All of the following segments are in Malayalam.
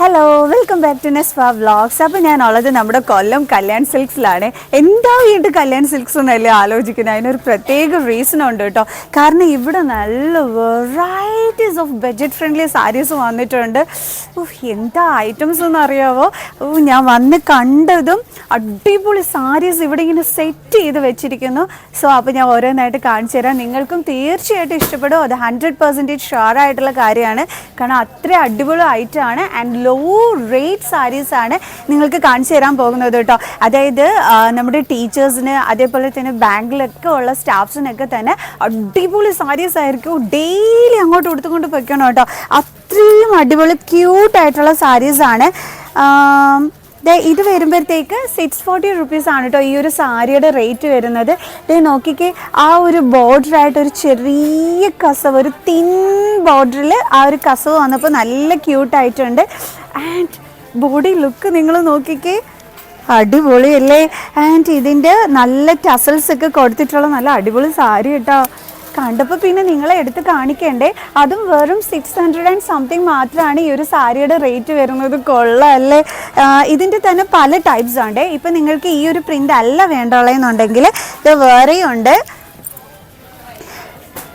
Hello welcome back to Nesfa vlogs അപ്പോൾ ഞാൻ ഉള്ളത് നമ്മുടെ കൊല്ലം കല്യാൺ സിൽക്സിലാണ്. എന്താ വീണ്ടും കല്യാൺ സിൽക്സ് എന്നല്ലേ ആലോചിക്കുന്നത്? അതിനൊരു പ്രത്യേക റീസൺ ഉണ്ട് കേട്ടോ. കാരണം ഇവിടെ നല്ല varieties of budget friendly saris വന്നിട്ടുണ്ട്. എന്താ ഐറ്റംസ് എന്ന് അറിയാവോ? ഞാൻ വന്ന് കണ്ടതും അടിപൊളി സാരീസ് ഇവിടെ ഇങ്ങനെ സെറ്റ് ചെയ്ത് വെച്ചിരിക്കുന്നു. സോ അപ്പോൾ ഞാൻ ഓരോന്നായിട്ട് കാണിച്ചു തരാം. നിങ്ങൾക്കും തീർച്ചയായിട്ടും ഇഷ്ടപ്പെടും. അത് ഹൺഡ്രഡ് പെർസെന്റേജ് ഷുവർ ആയിട്ടുള്ള കാര്യമാണ്. കാരണം അത്ര അടിപൊളി ഐറ്റമാണ് ആൻഡ് ലോ റേറ്റ് സാരീസ് ആണ് നിങ്ങൾക്ക് കാണിച്ചു തരാൻ പോകുന്നത് കേട്ടോ. അതായത് നമ്മുടെ ടീച്ചേഴ്സിന് അതേപോലെ തന്നെ ബാങ്കിലൊക്കെ ഉള്ള സ്റ്റാഫ്സിനൊക്കെ തന്നെ അടിപൊളി സാരീസ് ആയിരിക്കും ഡെയിലി അങ്ങോട്ട് കൊടുത്തുകൊണ്ട് പൊയ്ക്കണം കേട്ടോ. അത്രയും അടിപൊളി ക്യൂട്ടായിട്ടുള്ള സാരീസ് ആണ്. ആം, ദേ ഇത് വരുമ്പോഴത്തേക്ക് സിക്സ് ഫോർട്ടി റുപ്പീസ് ആണ് കേട്ടോ ഈ ഒരു സാരിയുടെ റേറ്റ് വരുന്നത്. ദേ നോക്കിക്കേ ആ ഒരു ബോർഡറായിട്ട് ഒരു ചെറിയ കസവ് ഒരു തിൻ ബോർഡറിൽ ആ ഒരു കസവ് വന്നപ്പോൾ നല്ല ക്യൂട്ടായിട്ടുണ്ട് ആൻഡ് ബോഡി ലുക്ക് നിങ്ങൾ നോക്കിക്കേ അടിപൊളിയല്ലേ? ആൻഡ് ഇതിന്റെ നല്ല ടസൽസ് ഒക്കെ കൊടുത്തിട്ടുള്ള നല്ല അടിപൊളി സാരി കേട്ടോ കണ്ടപ്പോൾ പിന്നെ നിങ്ങളെ എടുത്ത് കാണിക്കണ്ടേ? അതും വെറും സിക്സ് ഹൺഡ്രഡ് ആൻഡ് സംതിങ് മാത്രമാണ് ഈ ഒരു സാരിയുടെ റേറ്റ് വരുന്നത്. കൊള്ളല്ലേ? ഇതിന്റെ തന്നെ പല ടൈപ്സ് ഉണ്ട് ഇപ്പം നിങ്ങൾക്ക് ഈ ഒരു പ്രിന്റ് അല്ല വേണ്ടുള്ളതെന്നുണ്ടെങ്കിൽ ഇത് വേറെയും ഉണ്ട്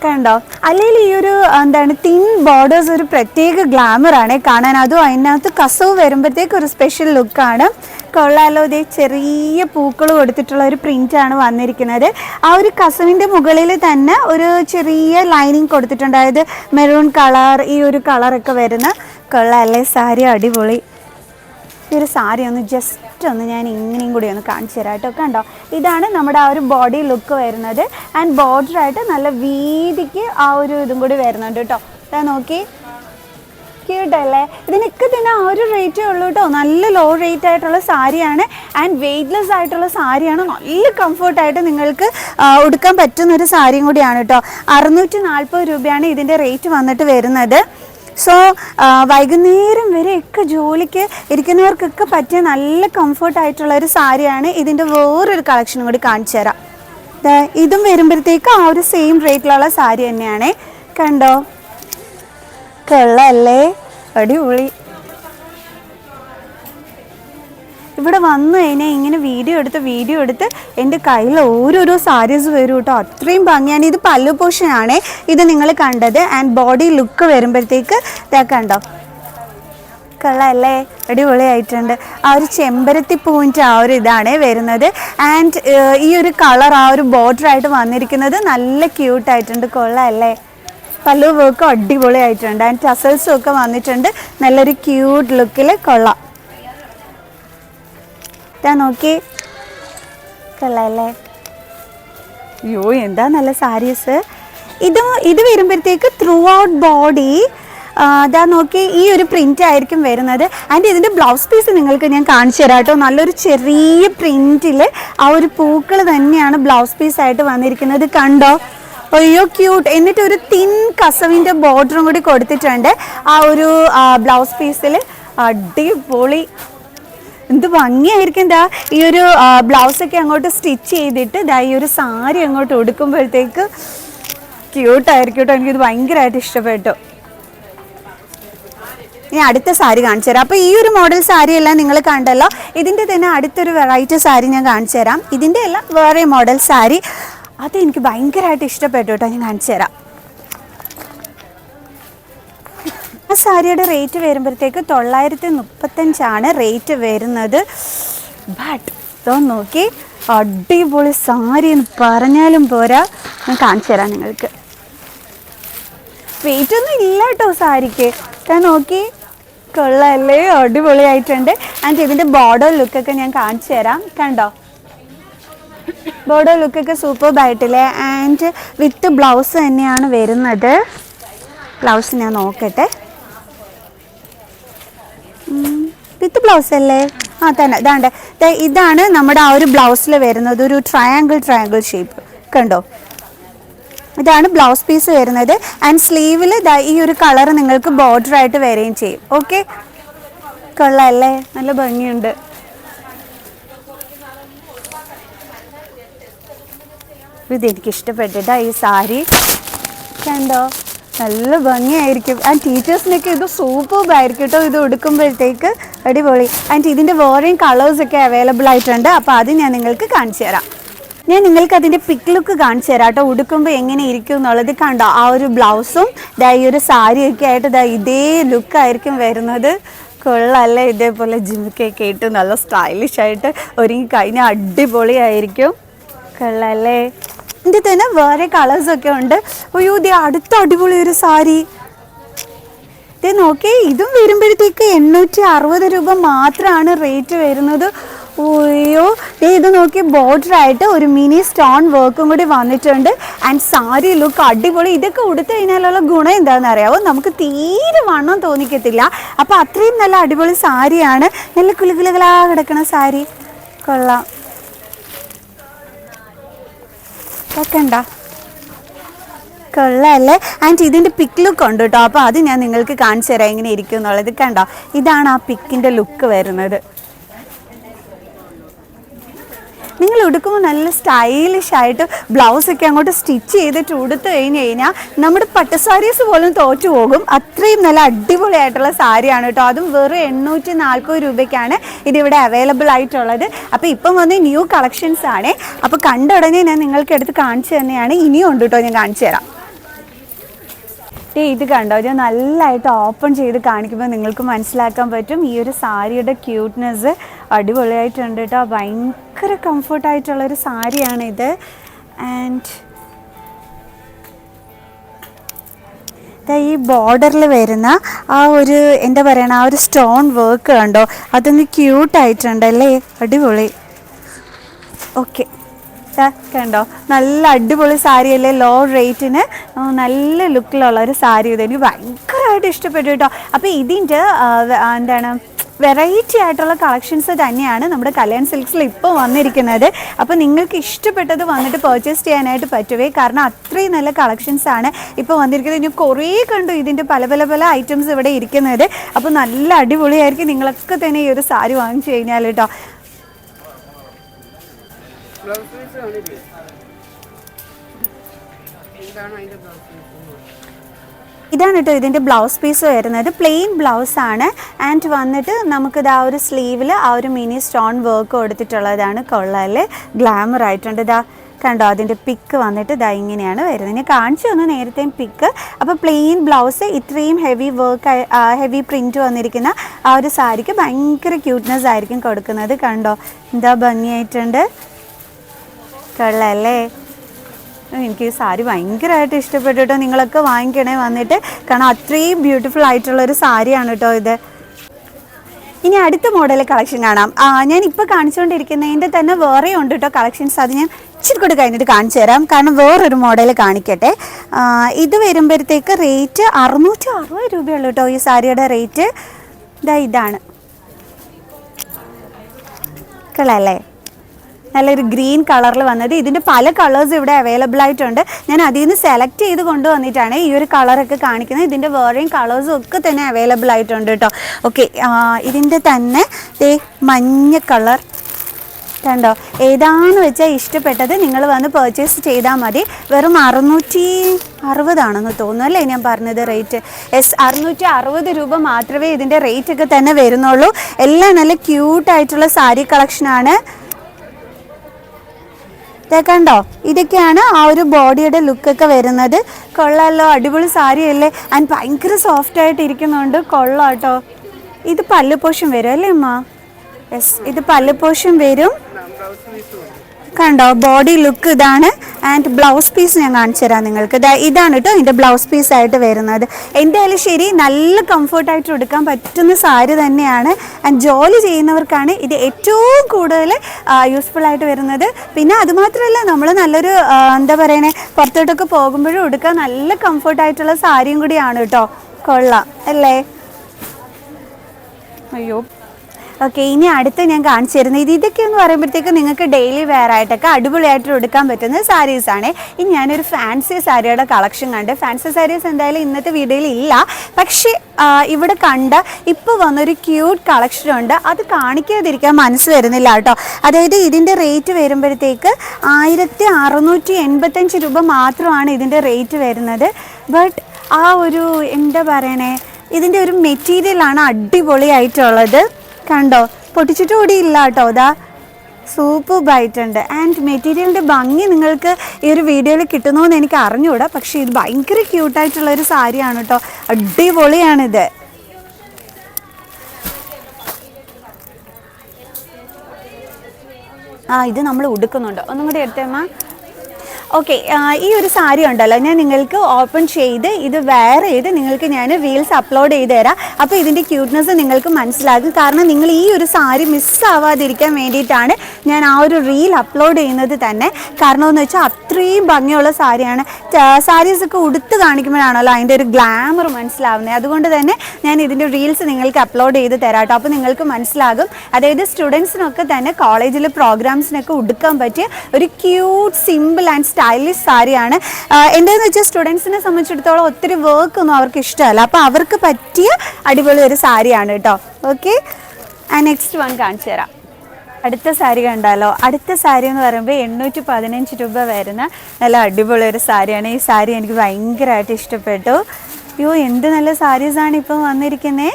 കണ്ടോ അല്ലെങ്കിൽ ഈ ഒരു എന്താണ് തിൻ ബോർഡേഴ്സ് ഒരു പ്രത്യേക ഗ്ലാമർ ആണ് കാണാൻ. അതും അതിനകത്ത് കസവ് വരുമ്പോഴത്തേക്ക് ഒരു സ്പെഷ്യൽ ലുക്കാണ് കൊള്ളാലോ ഇതേ ചെറിയ പൂക്കൾ കൊടുത്തിട്ടുള്ള ഒരു പ്രിന്റ് ആണ് വന്നിരിക്കുന്നത്. ആ ഒരു കസവിന്റെ മുകളിൽ തന്നെ ഒരു ചെറിയ ലൈനിങ് കൊടുത്തിട്ടുണ്ട്. അതായത് മെറൂൺ കളർ ഈ ഒരു കളറൊക്കെ വരുന്ന. കൊള്ളാലേ സാരി അടിപൊളി. ഈ ഒരു സാരി ഒന്ന് ജസ്റ്റ് ഒന്ന് ഞാൻ ഇങ്ങനെയും കൂടി ഒന്ന് കാണിച്ചു തരാം കേട്ടോ. കണ്ടോ? ഇതാണ് നമ്മുടെ ആ ഒരു ബോഡി ലുക്ക് വരുന്നത്. ആൻഡ് ബോർഡറായിട്ട് നല്ല വീതിക്ക് ആ ഒരു ഇതും കൂടി വരുന്നുണ്ട് കേട്ടോ. ഇതാ നോക്കി. ക്യൂട്ടല്ലേ ഇതിനൊക്കെ തന്നെ ആ ഒരു റേറ്റേ ഉള്ളൂ കേട്ടോ. നല്ല ലോ റേറ്റ് ആയിട്ടുള്ള സാരിയാണ്. ആൻഡ് വെയ്റ്റ്ലെസ് ആയിട്ടുള്ള സാരിയാണ്. നല്ല കംഫർട്ടായിട്ട് നിങ്ങൾക്ക് ഉടുക്കാൻ പറ്റുന്ന ഒരു സാരിയും കൂടിയാണ് കേട്ടോ. അറുന്നൂറ്റി നാൽപ്പത് രൂപയാണ് ഇതിന്റെ റേറ്റ് വന്നിട്ട് വരുന്നത്. സോ വൈകുന്നേരം വരെ വരെയൊക്കെ ജോലിക്ക് ഇരിക്കുന്നവർക്കൊക്കെ പറ്റിയ നല്ല കംഫർട്ട് ആയിട്ടുള്ള ഒരു സാരിയാണ് ഇതിന്റെ വേറൊരു കളക്ഷനും കൂടി കാണിച്ചു തരാം. ഇതും വരുമ്പോഴത്തേക്ക് ആ ഒരു സെയിം റേറ്റിലുള്ള സാരി തന്നെയാണ്. കണ്ടോ? കൊള്ളല്ലേ അടിപൊളി. ഇവിടെ വന്നു കഴിഞ്ഞാൽ ഇങ്ങനെ വീഡിയോ എടുത്ത് വീഡിയോ എടുത്ത് എന്റെ കയ്യിൽ ഓരോരോ സാരീസ് വരും കേട്ടോ. അത്രയും ഭംഗിയാണ് ഇത് പല്ലു പോഷനാണ് ഇത് നിങ്ങൾ കണ്ടത്. ആൻഡ് ബോഡി ലുക്ക് വരുമ്പോഴത്തേക്ക് ഇതാ കണ്ടോ? കൊള്ളാല്ലേ? അടിപൊളിയായിട്ടുണ്ട്. ആ ഒരു ചെമ്പരത്തി പൂവിന്റെ ആ ഒരു ഇതാണ് വരുന്നത്. ആൻഡ് ഈ ഒരു കളർ ആ ഒരു ബോർഡർ ആയിട്ട് വന്നിരിക്കുന്നത് നല്ല ക്യൂട്ടായിട്ടുണ്ട് കൊള്ളാമല്ലേ പല്ലു വർക്കും അടിപൊളിയായിട്ടുണ്ട്. ആൻഡ് ടസൽസും ഒക്കെ വന്നിട്ടുണ്ട്. നല്ലൊരു ക്യൂട്ട് ലുക്കിൽ കൊള്ളാം. ഇതാ നോക്കി. കൊള്ളാല്ലേ? അയ്യോ എന്താ നല്ല സാരീസ്. ഇത് ഇത് വരുമ്പോഴത്തേക്ക് ത്രൂ ഔട്ട് ബോഡി അതാ നോക്കി ഈ ഒരു പ്രിന്റ് ആയിരിക്കും വരുന്നത്. ആൻഡ് ഇതിന്റെ ബ്ലൗസ് പീസ് നിങ്ങൾക്ക് ഞാൻ കാണിച്ചു തരാം കേട്ടോ. നല്ലൊരു ചെറിയ പ്രിന്റിൽ ആ ഒരു പൂക്കൾ തന്നെയാണ് ബ്ലൗസ് പീസ് ആയിട്ട് വന്നിരിക്കുന്നത്. കണ്ടോ? അയ്യോ ക്യൂട്ട് എന്നിട്ട് ഒരു തിൻ കസവിന്റെ ബോർഡറും കൂടി കൊടുത്തിട്ടുണ്ട്. ആ ഒരു ബ്ലൗസ് പീസിൽ അടിപൊളി. എന്ത് ഭംഗിയായിരിക്കും എന്താ ഈ ഒരു ബ്ലൗസ് ഒക്കെ അങ്ങോട്ട് സ്റ്റിച്ച് ചെയ്തിട്ട് ദാ ഈ ഒരു സാരി അങ്ങോട്ട് ഉടുക്കുമ്പോഴത്തേക്ക് ക്യൂട്ടായിരിക്കും കേട്ടോ. എനിക്കിത് ഭയങ്കരമായിട്ട് ഇഷ്ടപ്പെട്ടു. ഇനി അടുത്ത സാരി കാണിച്ചു തരാം. അപ്പോൾ ഈ ഒരു മോഡൽ സാരി എല്ലാം നിങ്ങൾ കണ്ടല്ലോ. ഇതിന്റെ തന്നെ അടുത്തൊരു വെറൈറ്റി സാരി ഞാൻ കാണിച്ചു തരാം. ഇതിന്റെ എല്ലാം വേറെ മോഡൽ സാരി. അത് എനിക്ക് ഭയങ്കരമായിട്ട് ഇഷ്ടപ്പെട്ടു കേട്ടോ. ഞാൻ കാണിച്ചു തരാം. ആ സാരിയുടെ റേറ്റ് വരുമ്പോഴത്തേക്ക് തൊള്ളായിരത്തി മുപ്പത്തഞ്ചാണ് റേറ്റ് വരുന്നത്. ബട്ട് ഇതോ നോക്കി അടിപൊളി സാരി എന്ന് പറഞ്ഞാലും പോരാ. ഞാൻ കാണിച്ചു തരാം നിങ്ങൾക്ക്. വെയിറ്റ് ഒന്നും ഇല്ല കേട്ടോ സാരിക്ക്. ഞാൻ നോക്കി കൊള്ളല്ലേ അടിപൊളിയായിട്ടുണ്ട്. ആൻഡ് ഇതിന്റെ ബോർഡർ ലുക്കൊക്കെ ഞാൻ കാണിച്ചു തരാം. കണ്ടോ? ബോർഡർ ലുക്കൊക്കെ സൂപ്പർ ആയിട്ടില്ലേ? ആൻഡ് വിത്ത് ബ്ലൗസ് തന്നെയാണ് വരുന്നത്. ബ്ലൗസ് ഞാൻ നോക്കട്ടെ. വിത്ത് ബ്ലൗസ് അല്ലേ? ആ തന്നെ. ഇതാണ്ട്. ഇതാണ് നമ്മുടെ ആ ഒരു ബ്ലൗസിൽ വരുന്നത്. ഒരു ട്രയാങ്കിൾ ട്രയാങ്കിൾ ഷേപ്പ് കണ്ടോ? ഇതാണ് ബ്ലൗസ് പീസ് വരുന്നത്. ആൻഡ് സ്ലീവിൽ ഈ ഒരു കളർ നിങ്ങൾക്ക് ബോർഡർ ആയിട്ട് വരികയും ചെയ്യും. ഓക്കെ കൊള്ളാല്ലേ? നല്ല ഭംഗിയുണ്ട്. ഇത് എനിക്ക് ഇഷ്ടപ്പെട്ടിട്ടാ ഈ സാരി. കണ്ടോ? നല്ല ഭംഗിയായിരിക്കും. ആൻഡ് ടീച്ചേഴ്സിനൊക്കെ ഇത് സൂപ്പർബായിരിക്കും കേട്ടോ ഇത് ഉടുക്കുമ്പോഴത്തേക്ക്. അടിപൊളി. ആൻഡ് ഇതിന്റെ വേറെയും കളേഴ്സൊക്കെ അവൈലബിൾ ആയിട്ടുണ്ട്. അപ്പോൾ അത് ഞാൻ നിങ്ങൾക്ക് കാണിച്ചു തരാം. ഞാൻ നിങ്ങൾക്ക് അതിന്റെ പിക്ക് ലുക്ക് കാണിച്ചു തരാം കേട്ടോ ഉടുക്കുമ്പോൾ എങ്ങനെ ഇരിക്കും എന്നുള്ളത് കണ്ടോ? ആ ഒരു ബ്ലൗസും ദാ ഈ ഒരു സാരിയൊക്കെ ആയിട്ട് ദാ ഇതേ ലുക്കായിരിക്കും വരുന്നത്. കൊള്ളല്ല? ഇതേപോലെ ജിമിക്കൊക്കെ ഇട്ട് നല്ല സ്റ്റൈലിഷ് ആയിട്ട് ഒരുങ്ങി കഴിഞ്ഞാൽ അടിപൊളിയായിരിക്കും. കൊള്ളല്ലേ? ഇതിന്റെ തന്നെ വേറെ കളേഴ്സൊക്കെ ഉണ്ട്. അയ്യോ ഇത് അടുത്ത അടിപൊളി ഒരു സാരി. ഇത് നോക്കി ഇതും വരുമ്പോഴത്തേക്ക് എണ്ണൂറ്റി അറുപത് രൂപ മാത്രമാണ് റേറ്റ് വരുന്നത്. ഓയ്യോ ഇത് നോക്കി ബോർഡർ ആയിട്ട് ഒരു മിനി സ്റ്റോൺ വർക്കും കൂടി വന്നിട്ടുണ്ട്. ആൻഡ് സാരി ലുക്ക് അടിപൊളി. ഇതൊക്കെ ഉടുത്തു കഴിഞ്ഞാലുള്ള ഗുണം എന്താണെന്ന് അറിയാവോ? നമുക്ക് തീരെ വണ്ണം തോന്നിക്കത്തില്ല. അപ്പോൾ അത്രയും നല്ല അടിപൊളി സാരിയാണ്. നല്ല കുലുകുലുകളാ കിടക്കണ സാരി. കൊള്ളാം. കൊള്ളല്ലേ കൊള്ളാല്ലേ? ആൻഡ് ഇതിന്റെ പിക്ക് ലുക്ക് ഉണ്ട് കേട്ടോ. അപ്പോൾ അത് ഞാൻ നിങ്ങൾക്ക് കാണിച്ചു തരാം. എങ്ങനെ ഇരിക്കും എന്നുള്ളത് കണ്ടോ? ഇതാണ് ആ പിക്കിന്റെ ലുക്ക് വരുന്നത്. നിങ്ങൾ ഉടുക്കുമ്പോൾ നല്ല സ്റ്റൈലിഷ് ആയിട്ട് ബ്ലൗസ് ഒക്കെ അങ്ങോട്ട് സ്റ്റിച്ച് ചെയ്തിട്ട് ഉടുത്തു കഴിഞ്ഞ് കഴിഞ്ഞാൽ നമ്മുടെ പട്ടുസാരീസ് പോലും തോറ്റു പോകും. അത്രയും നല്ല അടിപൊളിയായിട്ടുള്ള സാരിയാണ് കേട്ടോ. അതും വെറും എണ്ണൂറ്റി നാൽപ്പത് രൂപയ്ക്കാണ് ഇതിവിടെ അവൈലബിൾ ആയിട്ടുള്ളത്. അപ്പോൾ ഇപ്പം വന്ന് ന്യൂ കളക്ഷൻസ് ആണ്. അപ്പോൾ കണ്ട ഉടനെ ഞാൻ നിങ്ങൾക്ക് എടുത്ത് കാണിച്ചു തന്നെയാണ്. ഇനിയും ഉണ്ട് കേട്ടോ ഞാൻ കാണിച്ചു തരാം. ഇത് കണ്ടോ? ഇത് നല്ലതായിട്ട് ഓപ്പൺ ചെയ്ത് കാണിക്കുമ്പോൾ നിങ്ങൾക്ക് മനസ്സിലാക്കാൻ പറ്റും ഈ ഒരു സാരിയുടെ ക്യൂട്ട്നെസ് അടിപൊളിയായിട്ടുണ്ട് കേട്ടോ. ഭയങ്കര കംഫർട്ടായിട്ടുള്ളൊരു സാരിയാണ് ഇത് ആൻഡ് ഈ ബോർഡറിൽ വരുന്ന ആ ഒരു എന്താ പറയണ ആ ഒരു സ്റ്റോൺ വർക്ക് കണ്ടോ? അതൊന്ന് ക്യൂട്ടായിട്ടുണ്ടല്ലേ അടിപൊളി. ഓക്കെ കണ്ടോ? നല്ല അടിപൊളി സാരി അല്ലേ? ലോ റേറ്റിന് നല്ല ലുക്കിലുള്ള ഒരു സാരി ഇത്. എനിക്ക് ഭയങ്കരമായിട്ട് ഇഷ്ടപ്പെട്ടു കേട്ടോ. അപ്പോൾ ഇതിന്റെ എന്താണ് വെറൈറ്റി ആയിട്ടുള്ള കളക്ഷൻസ് തന്നെയാണ് നമ്മുടെ കല്യാൺ സിൽക്സിൽ ഇപ്പോൾ വന്നിരിക്കുന്നത്. അപ്പോൾ നിങ്ങൾക്ക് ഇഷ്ടപ്പെട്ടത് വന്നിട്ട് പർച്ചേസ് ചെയ്യാനായിട്ട് പറ്റുവേ. കാരണം അത്രയും നല്ല കളക്ഷൻസ് ആണ് ഇപ്പോൾ വന്നിരിക്കുന്നത്. ഇനി കുറേ കണ്ടു ഇതിന്റെ പല പല പല ഐറ്റംസ് ഇവിടെ ഇരിക്കുന്നത്. അപ്പോൾ നല്ല അടിപൊളിയായിരിക്കും. നിങ്ങളൊക്കെ തന്നെ ഈ ഒരു സാരി വാങ്ങിച്ചു കഴിഞ്ഞാൽ കേട്ടോ. എന്താണ് പീസ് ഇതാണ് കേട്ടോ ഇതിന്റെ ബ്ലൗസ് പീസ് വരുന്നത്. പ്ലെയിൻ ബ്ലൗസ് ആണ്. ആൻഡ് വന്നിട്ട് നമുക്കിത് ആ ഒരു സ്ലീവിൽ ആ ഒരു മിനി സ്റ്റോൺ വർക്ക് കൊടുത്തിട്ടുള്ളതാണ് കൊള്ളാൽ. ഗ്ലാമർ ആയിട്ടുണ്ട്. ഇതാ കണ്ടോ അതിന്റെ പിക്ക് വന്നിട്ട് ഇതാ ഇങ്ങനെയാണ് വരുന്നത്. ഞാൻ കാണിച്ചു തന്നു നേരത്തെയും പിക്ക് അപ്പോൾ പ്ലെയിൻ ബ്ലൗസ് ഇത്രയും ഹെവി വർക്ക് ഹെവി പ്രിന്റ് വന്നിരിക്കുന്ന ആ ഒരു സാരിക്ക് ഭയങ്കര ക്യൂട്ട്നെസ് ആയിരിക്കും കൊടുക്കുന്നത്. കണ്ടോ എന്താ ഭംഗിയായിട്ടുണ്ട്. കൊള്ളാല്ലേ? എനിക്ക് സാരി ഭയങ്കരമായിട്ട് ഇഷ്ടപ്പെട്ടു കേട്ടോ. നിങ്ങളൊക്കെ വാങ്ങിക്കണേ വന്നിട്ട്. കാരണം അത്രയും ബ്യൂട്ടിഫുൾ ആയിട്ടുള്ള ഒരു സാരിയാണ് കേട്ടോ ഇത്. ഇനി അടുത്ത മോഡൽ കളക്ഷൻ കാണാം. ആ, ഞാൻ ഇപ്പോൾ കാണിച്ചുകൊണ്ടിരിക്കുന്നതിന്റെ തന്നെ വേറെ ഉണ്ട് കേട്ടോ കളക്ഷൻസ് അത് ഞാൻ ഇച്ചിരി കൂടി കഴിഞ്ഞിട്ട് കാണിച്ചു തരാം. കാരണം വേറൊരു മോഡൽ കാണിക്കട്ടെ. ഇത് വരുമ്പോഴത്തേക്ക് റേറ്റ് അറുന്നൂറ്റി അറുപത് രൂപയുള്ളൂ കേട്ടോ ഈ സാരിയുടെ റേറ്റ് ഇതാ ഇതാണ്. കളല്ലേ നല്ലൊരു ഗ്രീൻ കളറിൽ വന്നത്. ഇതിന്റെ പല കളേഴ്സ് ഇവിടെ അവൈലബിൾ ആയിട്ടുണ്ട്. ഞാൻ അതിൽ നിന്ന് സെലക്ട് ചെയ്ത് കൊണ്ടുവന്നിട്ടാണ് ഈ ഒരു കളറൊക്കെ കാണിക്കുന്നത്. ഇതിന്റെ വേറെയും കളേഴ്സും ഒക്കെ തന്നെ അവൈലബിൾ ആയിട്ടുണ്ട് കേട്ടോ. ഓക്കെ ഇതിന്റെ തന്നെ ദേ മഞ്ഞ കളർ. കണ്ടോ? ഏതാന്ന് വെച്ചാൽ ഇഷ്ടപ്പെട്ടത്? നിങ്ങൾ വന്ന് പർച്ചേസ് ചെയ്താൽ മതി. വെറും അറുന്നൂറ്റി അറുപതാണെന്ന് തോന്നുന്നു അല്ലേ ഞാൻ പറഞ്ഞത് റേറ്റ് എസ് അറുന്നൂറ്റി അറുപത് രൂപ മാത്രമേ ഇതിന്റെ റേറ്റ് ഒക്കെ തന്നെ വരുന്നുള്ളൂ. എല്ലാം നല്ല ക്യൂട്ടായിട്ടുള്ള സാരി കളക്ഷനാണ് കണ്ടോ? ഇതൊക്കെയാണ് ആ ഒരു ബോഡിയുടെ ലുക്കൊക്കെ വരുന്നത്. കൊള്ളാമല്ലോ അടിപൊളി സാരിയല്ലേ? ആൻഡ് ഭയങ്കര സോഫ്റ്റ് ആയിട്ട് ഇരിക്കുന്നുണ്ട് കൊള്ളാം കേട്ടോ ഇത് പല്ല് പോഷൻ വരും അല്ലേ അമ്മ യെസ് ഇത് പല്ല് പോഷൻ വരും വരും. കണ്ടോ ബോഡി ലുക്ക് ഇതാണ്. ആൻഡ് ബ്ലൗസ് പീസ് ഞാൻ കാണിച്ചു തരാം നിങ്ങൾക്ക്. ഇതാണ് കേട്ടോ ഇതിന്റെ ബ്ലൗസ് പീസ് ആയിട്ട് വരുന്നത്. എന്തായാലും ശരി നല്ല കംഫർട്ടായിട്ട് എടുക്കാൻ പറ്റുന്ന സാരി തന്നെയാണ്. ആൻഡ് ജോലി ചെയ്യുന്നവർക്കാണ് ഇത് ഏറ്റവും കൂടുതൽ യൂസ്ഫുൾ ആയിട്ട് വരുന്നത്. പിന്നെ അതുമാത്രമല്ല നമ്മൾ നല്ലൊരു എന്താ പറയണേ പുറത്തോട്ടൊക്കെ പോകുമ്പോഴും എടുക്കാൻ നല്ല കംഫർട്ടായിട്ടുള്ള സാരിയും കൂടിയാണ് കേട്ടോ കൊള്ളാം. അല്ലേ? അയ്യോ. ഓക്കെ ഇനി അടുത്ത് ഞാൻ കാണിച്ചു തരുന്നത് ഇത് ഇതൊക്കെ എന്ന് പറയുമ്പോഴത്തേക്ക് നിങ്ങൾക്ക് ഡെയിലി വെയർ ആയിട്ടൊക്കെ അടിപൊളിയായിട്ട് എടുക്കാൻ പറ്റുന്ന സാരീസ് ആണ്. ഇനി ഞാനൊരു ഫാൻസി സാരിയുടെ കളക്ഷൻ കണ്ട്. ഫാൻസി സാരീസ് എന്തായാലും ഇന്നത്തെ വീഡിയോയിൽ ഇല്ല. പക്ഷേ ഇവിടെ കണ്ട ഇപ്പോൾ വന്നൊരു ക്യൂട്ട് കളക്ഷൻ ഉണ്ട്. അത് കാണിക്കാതിരിക്കാൻ മനസ്സ് വരുന്നില്ല കേട്ടോ. അതായത് ഇതിന്റെ റേറ്റ് വരുമ്പോഴത്തേക്ക് ആയിരത്തി അറുന്നൂറ്റി എൺപത്തഞ്ച് രൂപ മാത്രമാണ് ഇതിന്റെ റേറ്റ് വരുന്നത്. ബട്ട് ആ ഒരു എന്താ പറയണേ? ഇതിന്റെ ഒരു മെറ്റീരിയലാണ് അടിപൊളിയായിട്ടുള്ളത്. കണ്ടോ? പൊട്ടിച്ചിട്ട് കൂടി ഇല്ല കേട്ടോ. ഇതാ സൂപ്പർബായിട്ടുണ്ട് ആൻഡ് മെറ്റീരിയലിന്റെ ഭംഗി നിങ്ങൾക്ക് ഈ ഒരു വീഡിയോയിൽ കിട്ടുന്നുവെന്ന് എനിക്ക് അറിഞ്ഞുകൂടാ പക്ഷേ ഇത് ഭയങ്കര ക്യൂട്ടായിട്ടുള്ള ഒരു സാരിയാണ് കേട്ടോ. അടിപൊളിയാണിത്. ആ ഇത് നമ്മൾ ഉടുക്കുന്നുണ്ട്. ഒന്നും കൂടി എടുത്തേമ്മ ഓക്കെ ഈ ഒരു സാരി ഉണ്ടല്ലോ ഞാൻ നിങ്ങൾക്ക് ഓപ്പൺ ചെയ്ത് ഇത് വെയർ ചെയ്ത് നിങ്ങൾക്ക് ഞാൻ റീൽസ് അപ്ലോഡ് ചെയ്ത് തരാം. അപ്പോൾ ഇതിന്റെ ക്യൂട്ട്നെസ് നിങ്ങൾക്ക് മനസ്സിലാകും. കാരണം നിങ്ങൾ ഈ ഒരു സാരി മിസ്സാവാതിരിക്കാൻ വേണ്ടിയിട്ടാണ് ഞാൻ ആ ഒരു റീൽ അപ്ലോഡ് ചെയ്യുന്നത് തന്നെ. കാരണം എന്ന് വെച്ചാൽ അത്രയും ഭംഗിയുള്ള സാരിയാണ്. സാരീസൊക്കെ ഉടുത്ത് കാണിക്കുമ്പോഴാണല്ലോ അതിന്റെ ഒരു ഗ്ലാമർ മനസ്സിലാവുന്നത്. അതുകൊണ്ട് തന്നെ ഞാൻ ഇതിന്റെ റീൽസ് നിങ്ങൾക്ക് അപ്ലോഡ് ചെയ്ത് തരാം കേട്ടോ. അപ്പോൾ നിങ്ങൾക്ക് മനസ്സിലാകും. അതായത് സ്റ്റുഡൻസിനൊക്കെ തന്നെ കോളേജിലെ പ്രോഗ്രാംസിനൊക്കെ ഉടുക്കാൻ പറ്റിയ ഒരു ക്യൂട്ട് സിമ്പിൾ ആൻഡ് സ്റ്റൈലിഷ് സാരിയാണ്. എന്താണെന്ന് വെച്ചാൽ സ്റ്റുഡൻസിനെ സംബന്ധിച്ചിടത്തോളം ഒത്തിരി വർക്ക് ഒന്നും അവർക്ക് ഇഷ്ടമല്ല. അപ്പോൾ അവർക്ക് പറ്റിയ അടിപൊളി ഒരു സാരിയാണ് കേട്ടോ ഓക്കെ നെക്സ്റ്റ് വൺ കാണിച്ചു തരാം. അടുത്ത സാരി കണ്ടാലോ? അടുത്ത സാരി എന്ന് പറയുമ്പോൾ എണ്ണൂറ്റി പതിനഞ്ച് രൂപ വരുന്ന നല്ല അടിപൊളി ഒരു സാരിയാണ്. ഈ സാരി എനിക്ക് ഭയങ്കരമായിട്ട് ഇഷ്ടപ്പെട്ടു. അയ്യോ എന്ത് നല്ല സാരീസാണ് ഇപ്പം വന്നിരിക്കുന്നത്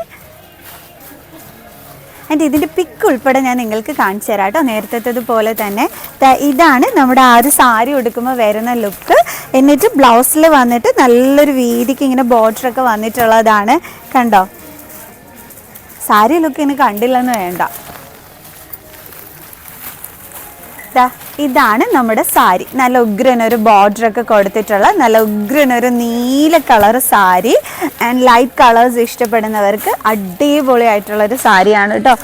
ആൻഡ് ഇതിന്റെ പിക്ക് ഉൾപ്പെടെ ഞാൻ നിങ്ങൾക്ക് കാണിച്ചു തരാം കേട്ടോ. നേരത്തെ പോലെ തന്നെ ഇതാണ് നമ്മുടെ ആ ഒരു സാരി ഉടുക്കുമ്പോൾ വരുന്ന ലുക്ക് എന്നിട്ട് ബ്ലൗസിൽ വന്നിട്ട് നല്ലൊരു വീതിക്ക് ഇങ്ങനെ ബോർഡറൊക്കെ വന്നിട്ടുള്ളതാണ്. കണ്ടോ? സാരി ലുക്ക് ഇനി കണ്ടില്ലെന്ന് വേണ്ട. ദാ ഇതാണ് നമ്മുടെ സാരി. നല്ല ഉഗ്രനൊരു ബോർഡർ ഒക്കെ കൊടുത്തിട്ടുള്ള നല്ല ഉഗ്രനൊരു നീല colour sari. And light colours ഇഷ്ടപ്പെടുന്നവർക്ക് അടിപൊളിയായിട്ടുള്ള ഒരു സാരിയാണ് കേട്ടോ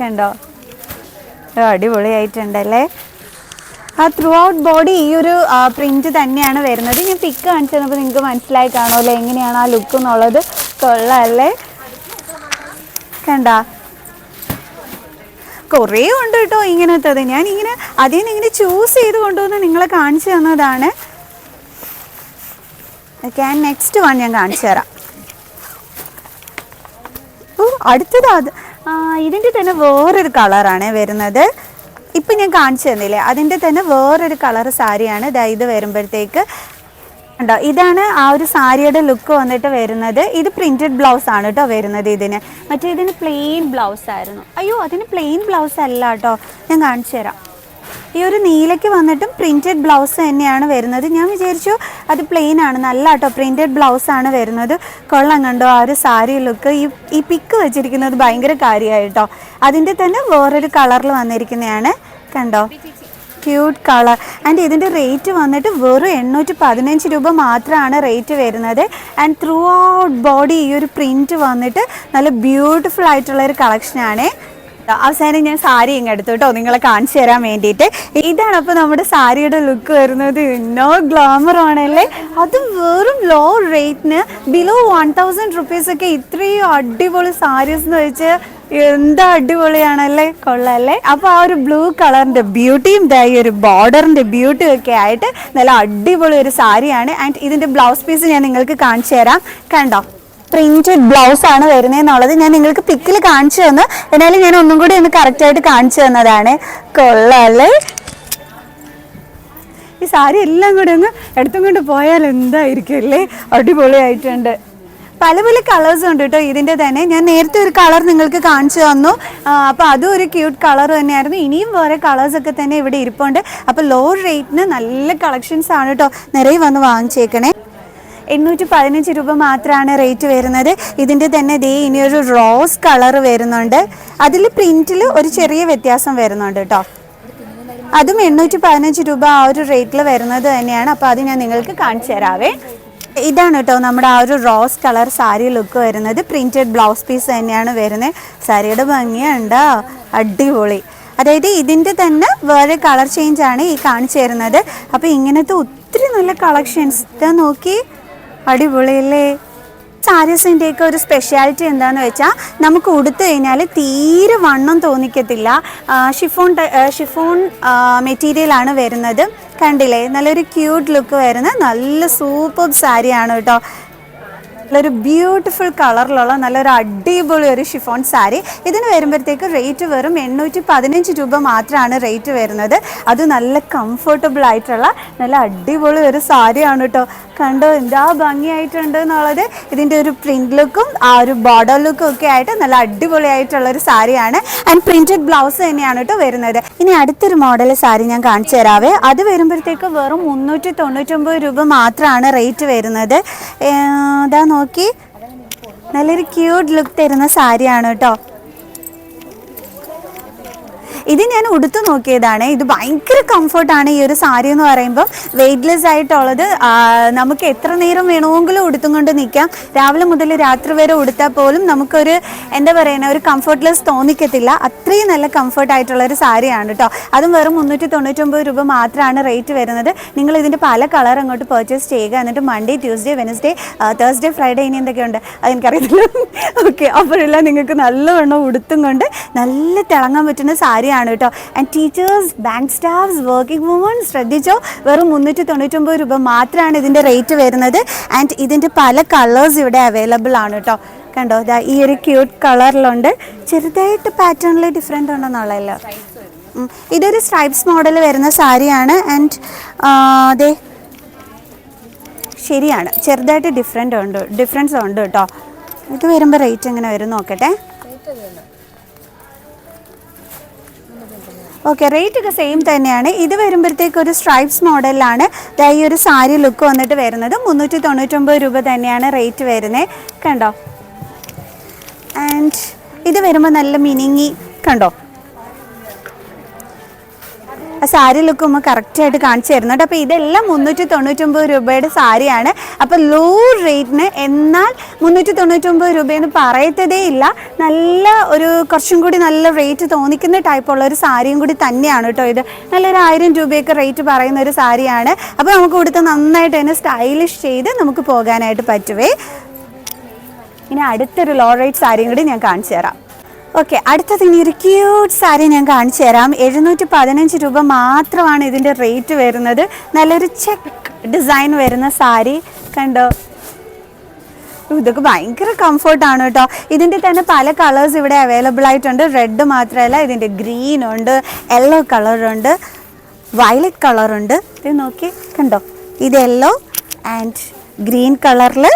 കണ്ടോ? അടിപൊളിയായിട്ടുണ്ടല്ലേ? ആ ത്രൂ ഔട്ട് ബോഡി ഈ ഒരു പ്രിന്റ് തന്നെയാണ് വരുന്നത്. ഞാൻ പിക്ക് കാണിച്ചു തന്നപ്പോൾ നിങ്ങൾക്ക് മനസ്സിലായി കാണുമല്ലോ എങ്ങനെയാണ് ആ ലുക്ക് എന്നുള്ളത്. കൊള്ളല്ലേ കണ്ടാ? കുറേ ഉണ്ട് കേട്ടോ ഇങ്ങനത്തത് ഞാൻ ഇങ്ങനെ അതിൽ നിന്ന് ഇങ്ങനെ ചൂസ് ചെയ്ത് കൊണ്ടുവന്ന് നിങ്ങളെ കാണിച്ചു തന്നതാണ്. ഓക്കെ നെക്സ്റ്റ് വൺ ഞാൻ കാണിച്ചു തരാം. ഓ അടുത്തത് അത്. ഇതിന്റെ തന്നെ വേറൊരു കളറാണ് വരുന്നത്. ഇപ്പം ഞാൻ കാണിച്ചു തന്നില്ലേ? അതിന്റെ തന്നെ വേറൊരു കളർ സാരിയാണ്. ദാ ഇത് വരുമ്പോഴത്തേക്ക് ഉണ്ടോ? ഇതാണ് ആ ഒരു സാരിയുടെ ലുക്ക് വന്നിട്ട് വരുന്നത്. ഇത് പ്രിന്റഡ് ബ്ലൗസ് ആണ് കേട്ടോ വരുന്നത് ഇതിന്. മറ്റേ ഇതിന് പ്ലെയിൻ ബ്ലൗസ് ആയിരുന്നു. അയ്യോ അതിന് പ്ലെയിൻ ബ്ലൗസ് അല്ല കേട്ടോ. ഞാൻ കാണിച്ചു തരാം. ഈ ഒരു നീലയ്ക്ക് വന്നിട്ടും പ്രിന്റഡ് ബ്ലൗസ് തന്നെയാണ് വരുന്നത്. ഞാൻ വിചാരിച്ചു അത് പ്ലെയിൻ ആണ്. നല്ല കേട്ടോ പ്രിന്റഡ് ബ്ലൗസ് ആണ് വരുന്നത്. കൊള്ളം കണ്ടോ ആ ഒരു സാരി ലുക്ക് ഈ ഈ പിക്ക് വെച്ചിരിക്കുന്നത് ഭയങ്കര കാര്യമായിട്ടോ അതിന്റെ തന്നെ വേറൊരു കളറിൽ വന്നിരിക്കുന്നതാണ്. കണ്ടോ? ക്യൂട്ട് കളർ ആൻഡ് ഇതിന്റെ റേറ്റ് വന്നിട്ട് വെറും എണ്ണൂറ്റി പതിനഞ്ച് രൂപ മാത്രമാണ് റേറ്റ് വരുന്നത്. ആൻഡ് ത്രൂ ഔട്ട് ബോഡി ഈ ഒരു പ്രിന്റ് വന്നിട്ട് നല്ല ബ്യൂട്ടിഫുൾ ആയിട്ടുള്ള ഒരു കളക്ഷനാണ് അവസാനം ഞാൻ സാരി ഇങ്ങ് എടുത്തു കേട്ടോ. നിങ്ങളെ കാണിച്ചു തരാൻ വേണ്ടിയിട്ട്. ഇതാണ് അപ്പോൾ നമ്മുടെ സാരിയുടെ ലുക്ക് വരുന്നത്. ഇന്നോ ഗ്ലാമർ ആണല്ലേ? അതും വെറും ലോ റേറ്റിന് ബിലോ വൺ തൗസൻഡ് റുപ്പീസൊക്കെ ഇത്രയും അടിപൊളി സാരീസ് എന്ന് വെച്ച് എന്താ അടിപൊളിയാണല്ലേ? കൊള്ളാല്ലേ? അപ്പോൾ ആ ഒരു ബ്ലൂ കളറിന്റെ ബ്യൂട്ടിയും ഈ ഒരു ബോർഡറിന്റെ ബ്യൂട്ടിയും ഒക്കെ ആയിട്ട് നല്ല അടിപൊളി ഒരു സാരിയാണ്. ആൻഡ് ഇതിന്റെ ബ്ലൗസ് പീസ് ഞാൻ നിങ്ങൾക്ക് കാണിച്ചു തരാം. കണ്ടോ? പ്രിന്റഡ് ബ്ലൗസ് ആണ് വരുന്നതെന്നുള്ളത് ഞാൻ നിങ്ങൾക്ക് പിക്കിൽ കാണിച്ചു തന്നു. എന്നാലും ഞാൻ ഒന്നും കൂടി ഒന്ന് കറക്റ്റ് ആയിട്ട് കാണിച്ചു തന്നതാണ്. കൊള്ളാല്ലേ? ഈ സാരി എല്ലാം കൂടെ ഒന്ന് എടുത്തും കൊണ്ട് പോയാൽ എന്തായിരിക്കും അല്ലേ? അടിപൊളിയായിട്ടുണ്ട്. പല പല കളേഴ്സ് ഉണ്ട് കേട്ടോ ഇതിന്റെ തന്നെ. ഞാൻ നേരത്തെ ഒരു കളർ നിങ്ങൾക്ക് കാണിച്ചു തന്നു. അപ്പോൾ അതും ഒരു ക്യൂട്ട് കളർ തന്നെയായിരുന്നു. ഇനിയും വേറെ കളേഴ്സൊക്കെ തന്നെ ഇവിടെ ഇരിപ്പുണ്ട്. അപ്പോൾ ലോ റേറ്റിന് നല്ല കളക്ഷൻസ് ആണ് കേട്ടോ നിറയെ വന്ന് വാങ്ങിച്ചേക്കണേ. എണ്ണൂറ്റി പതിനഞ്ച് രൂപ മാത്രമാണ് റേറ്റ് വരുന്നത്. ഇതിന്റെ തന്നെ ദേ ഇനിയൊരു റോസ് കളർ വരുന്നുണ്ട്. അതിൽ പ്രിന്റിൽ ഒരു ചെറിയ വ്യത്യാസം വരുന്നുണ്ട് കേട്ടോ. അതും എണ്ണൂറ്റി പതിനഞ്ച് രൂപ ആ ഒരു റേറ്റിൽ വരുന്നത് തന്നെയാണ്. അപ്പോൾ അത് ഞാൻ നിങ്ങൾക്ക് കാണിച്ചു തരാവേ. ഇതാണ് കേട്ടോ നമ്മുടെ ആ ഒരു റോസ് കളർ സാരി ലുക്ക് വരുന്നത്. പ്രിന്റഡ് ബ്ലൗസ് പീസ് തന്നെയാണ് വരുന്നത്. സാരിയുടെ ഭംഗിയുണ്ട്. അടിപൊളി. അതായത് ഇതിന്റെ തന്നെ വേറെ കളർ ചേഞ്ച് ആണ് ഈ കാണിച്ചു തരുന്നത്. അപ്പോൾ ഇങ്ങനത്തെ ഒത്തിരി നല്ല കളക്ഷൻസ് ഇതാ നോക്കി. അടിപൊളിയല്ലേ? സാരീസിന്റെയൊക്കെ ഒരു സ്പെഷ്യാലിറ്റി എന്താണെന്ന് വെച്ചാൽ നമുക്ക് ഉടുത്തു കഴിഞ്ഞാൽ തീരെ വണ്ണം തോന്നിക്കത്തില്ല. ഷിഫോൺ ഷിഫോൺ മെറ്റീരിയലാണ് വരുന്നത്. കണ്ടില്ലേ? നല്ലൊരു ക്യൂട്ട് ലുക്ക് വരുന്ന നല്ല സൂപ്പർ സാരിയാണ് കേട്ടോ. നല്ലൊരു ബ്യൂട്ടിഫുൾ കളറിലുള്ള നല്ലൊരു അടിപൊളി ഒരു ഷിഫോൺ സാരി ഇതിന് വരുമ്പോഴത്തേക്ക് റേറ്റ് വെറും എണ്ണൂറ്റി പതിനഞ്ച് രൂപ മാത്രമാണ് റേറ്റ് വരുന്നത്. അത് നല്ല കംഫർട്ടബിൾ ആയിട്ടുള്ള നല്ല അടിപൊളി ഒരു സാരിയാണ് കേട്ടോ. കണ്ടോ? എന്താ ഭംഗിയായിട്ടുണ്ട് എന്നുള്ളത്. ഇതിന്റെ ഒരു പ്രിന്റ് ലുക്കും ആ ഒരു ബോർഡർ ലുക്കും ഒക്കെ ആയിട്ട് നല്ല അടിപൊളിയായിട്ടുള്ള ഒരു സാരിയാണ്. ആൻഡ് പ്രിന്റഡ് ബ്ലൗസ് തന്നെയാണ് കേട്ടോ വരുന്നത്. ഇനി അടുത്തൊരു മോഡൽ സാരി ഞാൻ കാണിച്ചു തരാവേ. അത് വരുമ്പോഴത്തേക്ക് വെറും മുന്നൂറ്റി തൊണ്ണൂറ്റൊമ്പത് രൂപ മാത്രമാണ് റേറ്റ് വരുന്നത്. അതാ നോക്കി. നല്ലൊരു ക്യൂട്ട് ലുക്ക് തരുന്ന സാരിയാണ് കേട്ടോ ഇത് ഞാൻ ഉടുത്തു നോക്കിയതാണ്. ഇത് ഭയങ്കര കംഫർട്ടാണ് ഈ ഒരു സാരി എന്ന് പറയുമ്പോൾ വെയ്റ്റ്ലെസ് ആയിട്ടുള്ളത് നമുക്ക് എത്ര നേരം വേണമെങ്കിലും ഉടുത്തും കൊണ്ട് നിൽക്കാം. രാവിലെ മുതൽ രാത്രി വരെ ഉടുത്താൽ പോലും നമുക്കൊരു എന്താ പറയുക ഒരു കംഫർട്ട്ലെസ് തോന്നിക്കത്തില്ല. അത്രയും നല്ല കംഫർട്ട് ആയിട്ടുള്ള ഒരു സാരിയാണ് കേട്ടോ അതും വെറും മുന്നൂറ്റി തൊണ്ണൂറ്റൊമ്പത് രൂപ മാത്രമാണ് റേറ്റ് വരുന്നത്. നിങ്ങൾ ഇതിന്റെ പല കളർ അങ്ങോട്ട് പർച്ചേസ് ചെയ്യുക. എന്നിട്ട് Monday Tuesday Wednesday Thursday Friday ഇനി എന്തൊക്കെയുണ്ട്? അതെനിക്കറിയത്തില്ല ഓക്കെ അപ്പോഴെല്ലാം നിങ്ങൾക്ക് നല്ലവണ്ണം ഉടുത്തും കൊണ്ട് നല്ല തിളങ്ങാൻ പറ്റുന്ന സാരിയാണ് കേട്ടോ. And teachers bank staffs working woman ശ്രദ്ധിച്ചോ? വെറും മുന്നൂറ്റി തൊണ്ണൂറ്റൊമ്പത് രൂപ മാത്രമാണ് ഇതിന്റെ റേറ്റ് വരുന്നത്. ആൻഡ് ഇതിന്റെ പല കളേഴ്സ് ഇവിടെ അവൈലബിൾ ആണ് കേട്ടോ. കണ്ടോ? ഇതാ ഈ ഒരു ക്യൂട്ട് കളറിലുണ്ട് ചെറുതായിട്ട് പാറ്റേണിൽ ഡിഫറെന്റ് ഉണ്ടെന്നുള്ളതല്ലോ. ഇതൊരു സ്ട്രൈപ്സ് മോഡൽ വരുന്ന സാരിയാണ്. ആൻഡ് അതെ ശരിയാണ്. ചെറുതായിട്ട് ഡിഫറെന്റ് ഉണ്ട്. ഡിഫറൻസ് ഉണ്ട് കേട്ടോ. ഇത് വരുമ്പോൾ റേറ്റ് എങ്ങനെ വരും നോക്കട്ടെ. ഓക്കെ റേറ്റ് ഒക്കെ സെയിം തന്നെയാണ്. ഇത് വരുമ്പോഴത്തേക്ക് ഒരു സ്ട്രൈപ്സ് മോഡലിലാണ് ഈ ഒരു സാരി ലുക്ക് വന്നിട്ട് വരുന്നത്. മുന്നൂറ്റി തൊണ്ണൂറ്റൊമ്പത് രൂപ തന്നെയാണ് റേറ്റ് വരുന്നത് കണ്ടോ? ആൻഡ് ഇത് വരുമ്പോൾ നല്ല മിനിങ്ങി കണ്ടോ? ആ സാരി ലുക്ക് ഒന്ന് കറക്റ്റ് ആയിട്ട് കാണിച്ചു തരുന്നുണ്ട് അപ്പോൾ ഇതെല്ലാം മുന്നൂറ്റി തൊണ്ണൂറ്റൊമ്പത് രൂപയുടെ സാരിയാണ്. അപ്പോൾ ലോ റേറ്റിന് എന്നാൽ മുന്നൂറ്റി തൊണ്ണൂറ്റൊമ്പത് രൂപയെന്ന് പറയത്തതേ ഇല്ല. നല്ല ഒരു കുറച്ചും കൂടി നല്ല റേറ്റ് തോന്നിക്കുന്ന ടൈപ്പുള്ള ഒരു സാരിയും കൂടി തന്നെയാണ് കേട്ടോ ഇത്. നല്ലൊരു ആയിരം രൂപയൊക്കെ റേറ്റ് പറയുന്ന ഒരു സാരിയാണ്. അപ്പോൾ നമുക്ക് കൊടുത്ത് നന്നായിട്ട് തന്നെ സ്റ്റൈലിഷ് ചെയ്ത് നമുക്ക് പോകാനായിട്ട് പറ്റുവേ. ഇനി അടുത്തൊരു ലോ റേറ്റ് സാരിയും കൂടി ഞാൻ കാണിച്ചു തരാം. ഓക്കെ അടുത്തത് ഇനി ഒരു ക്യൂട്ട് സാരി ഞാൻ കാണിച്ചു തരാം. എഴുന്നൂറ്റി പതിനഞ്ച് രൂപ മാത്രമാണ് ഇതിന്റെ റേറ്റ് വരുന്നത്. നല്ലൊരു ചെക്ക് ഡിസൈൻ വരുന്ന സാരി. കണ്ടോ? ഇതൊക്കെ ഭയങ്കര കംഫർട്ടാണ് കേട്ടോ. ഇതിന്റെ തന്നെ പല കളേഴ്സ് ഇവിടെ അവൈലബിൾ ആയിട്ടുണ്ട്. റെഡ് മാത്രമല്ല ഇതിന്റെ ഗ്രീൻ ഉണ്ട് യെല്ലോ കളറുണ്ട് വയലറ്റ് കളറുണ്ട് ഇത് നോക്കി കണ്ടോ? ഇത് യെല്ലോ ആൻഡ് ഗ്രീൻ കളറിൽ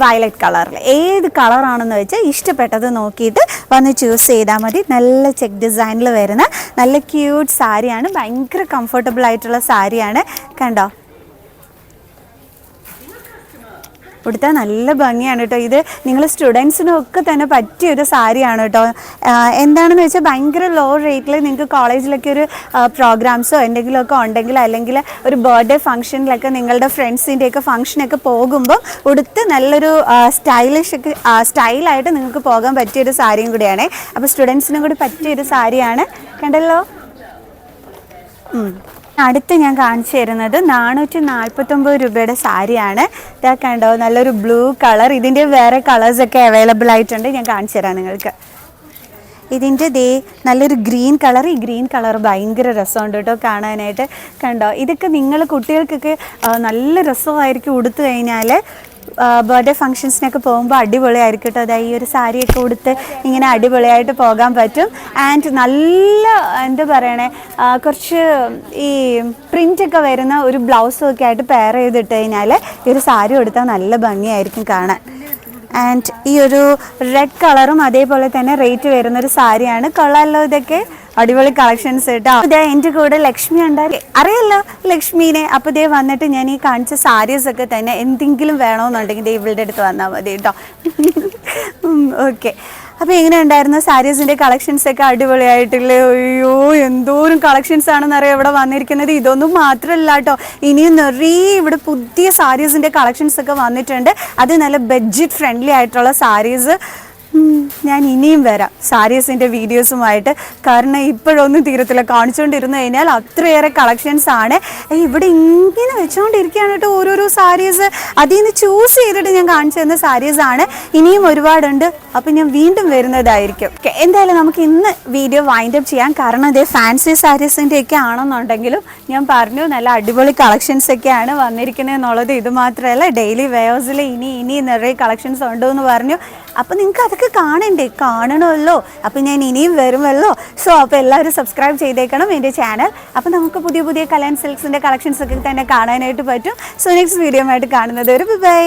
വയലറ്റ് കളറിൽ ഏത് കളറാണെന്ന് വെച്ചാൽ ഇഷ്ടപ്പെട്ടത് നോക്കിയിട്ട് വന്ന് ചൂസ് ചെയ്താൽ മതി. നല്ല ചെക്ക് ഡിസൈനിൽ വരുന്ന നല്ല ക്യൂട്ട് സാരിയാണ്. ഭയങ്കര കംഫർട്ടബിൾ ആയിട്ടുള്ള സാരിയാണ്. കണ്ടോ? ഉടുത്താൽ നല്ല ഭംഗിയാണ് കേട്ടോ ഇത് നിങ്ങൾ സ്റ്റുഡൻസിനൊക്കെ തന്നെ പറ്റിയ ഒരു സാരിയാണ് കേട്ടോ എന്താണെന്ന് വെച്ചാൽ ഭയങ്കര ലോ റേറ്റിൽ നിങ്ങൾക്ക് കോളേജിലൊക്കെ ഒരു പ്രോഗ്രാംസോ എന്തെങ്കിലുമൊക്കെ ഉണ്ടെങ്കിൽ അല്ലെങ്കിൽ ഒരു ബർത്ത്ഡേ ഫംഗ്ഷനിലൊക്കെ നിങ്ങളുടെ ഫ്രണ്ട്സിന്റെയൊക്കെ ഫംഗ്ഷനൊക്കെ പോകുമ്പോൾ ഉടുത്ത് നല്ലൊരു സ്റ്റൈലിഷ് സ്റ്റൈലായിട്ട് നിങ്ങൾക്ക് പോകാൻ പറ്റിയൊരു സാരിയും കൂടിയാണ്. അപ്പോൾ സ്റ്റുഡൻസിനും കൂടി പറ്റിയൊരു സാരിയാണ്. കണ്ടല്ലോ. അടുത്ത് ഞാൻ കാണിച്ചു തരുന്നത് നാനൂറ്റി നാൽപ്പത്തൊമ്പത് രൂപയുടെ സാരിയാണ്. ഇതാ കണ്ടോ നല്ലൊരു ബ്ലൂ കളർ ഇതിന്റെ വേറെ കളേഴ്സ് ഒക്കെ അവൈലബിൾ ആയിട്ടുണ്ട്. ഞാൻ കാണിച്ചു തരാം നിങ്ങൾക്ക്. ഇതിന്റെ ദേ നല്ലൊരു ഗ്രീൻ കളർ ഈ ഗ്രീൻ കളർ ഭയങ്കര രസമുണ്ട് കേട്ടോ കാണാനായിട്ട്. കണ്ടോ ഇതൊക്കെ നിങ്ങൾ കുട്ടികൾക്കൊക്കെ നല്ല രസമായിരിക്കും ഉടുത്തു കഴിഞ്ഞാൽ ബർത്ത്ഡേ ഫംഗ്ഷൻസിനൊക്കെ പോകുമ്പോൾ അടിപൊളിയായിരിക്കും കേട്ടോ. അതായത് ഈ ഒരു സാരിയൊക്കെ ഉടുത്ത് ഇങ്ങനെ അടിപൊളിയായിട്ട് പോകാൻ പറ്റും. ആൻഡ് നല്ല എന്താ പറയണേ കുറച്ച് ഈ പ്രിന്റൊക്കെ വരുന്ന ഒരു ബ്ലൗസും ഒക്കെ ആയിട്ട് പെയർ ചെയ്തിട്ട് കഴിഞ്ഞാൽ ഈ ഒരു സാരി ഉടുത്താൽ നല്ല ഭംഗിയായിരിക്കും കാണാൻ. ആൻഡ് ഈ ഒരു റെഡ് കളറും അതേപോലെ തന്നെ റേറ്റ് വരുന്ന ഒരു സാരിയാണ്. കൊള്ളാമല്ലോ ഇതൊക്കെ അടിപൊളി കളക്ഷൻസ് കേട്ടോ ഇതേ എന്റെ കൂടെ ലക്ഷ്മി ഉണ്ടായി അറിയല്ലോ ലക്ഷ്മീനെ? അപ്പോൾ ഇതേ വന്നിട്ട് ഞാൻ ഈ കാണിച്ച സാരീസ് ഒക്കെ തന്നെ എന്തെങ്കിലും വേണമെന്നുണ്ടെങ്കിൽ ഇവളുടെ അടുത്ത് വന്നാൽ മതി കേട്ടോ. ഓക്കെ അപ്പോൾ എങ്ങനെ ഉണ്ടായിരുന്നു സാരീസിന്റെ കളക്ഷൻസ് ഒക്കെ അടിപൊളിയായിട്ടില്ലേ? അയ്യോ എന്തോരം കളക്ഷൻസ് ആണെന്നറിയാം ഇവിടെ വന്നിരിക്കുന്നത്? ഇതൊന്നും മാത്രമല്ല കേട്ടോ. ഇനിയും നിറയെ ഇവിടെ പുതിയ സാരീസിന്റെ കളക്ഷൻസ് ഒക്കെ വന്നിട്ടുണ്ട്. അത് നല്ല ബഡ്ജറ്റ് ഫ്രണ്ട്ലി ആയിട്ടുള്ള സാരീസ് ഞാൻ ഇനിയും വരാം. സാരീസിന്റെ വീഡിയോസുമായിട്ട് കാരണം ഇപ്പോഴൊന്നും തീരത്തില്ല. കാണിച്ചുകൊണ്ടിരുന്നു കഴിഞ്ഞാൽ അത്രയേറെ കളക്ഷൻസ് ആണ്. ഇവിടെ ഇങ്ങനെ വെച്ചുകൊണ്ടിരിക്കുകയാണ് കേട്ടോ ഓരോരോ സാരീസ് അതിൽ നിന്ന് ചൂസ് ചെയ്തിട്ട് ഞാൻ കാണിച്ചു തന്ന സാരീസ് ആണ്. ഇനിയും ഒരുപാടുണ്ട്. അപ്പം ഞാൻ വീണ്ടും വരുന്നതായിരിക്കും. എന്തായാലും നമുക്ക് ഇന്ന് വീഡിയോ വൈൻഡ് അപ്പ് ചെയ്യാം. കാരണം അതേ ഫാൻസി സാരീസിന്റെ ഒക്കെ ആണെന്നുണ്ടെങ്കിലും ഞാൻ പറഞ്ഞു നല്ല അടിപൊളി കളക്ഷൻസ് ഒക്കെയാണ് വന്നിരിക്കുന്നത് എന്നുള്ളത്. ഇത് മാത്രമല്ല ഡെയിലി വെയേഴ്സിൽ ഇനി ഇനി നിറയെ കളക്ഷൻസ് ഉണ്ടോ എന്ന് പറഞ്ഞു. അപ്പം നിങ്ങൾക്ക് അതൊക്കെ കാണണ്ടേ? കാണണമല്ലോ. അപ്പം ഞാൻ ഇനിയും വരുമല്ലോ. സോ അപ്പോൾ എല്ലാവരും സബ്സ്ക്രൈബ് ചെയ്തേക്കണം എന്റെ ചാനൽ അപ്പം നമുക്ക് പുതിയ പുതിയ കല്യാൺ സിൽക്സിന്റെ കളക്ഷൻസ് ഒക്കെ തന്നെ കാണാനായിട്ട് പറ്റും. സോ നെക്സ്റ്റ് വീഡിയോ ആയിട്ട് കാണുന്നത് ഒരു ബൈ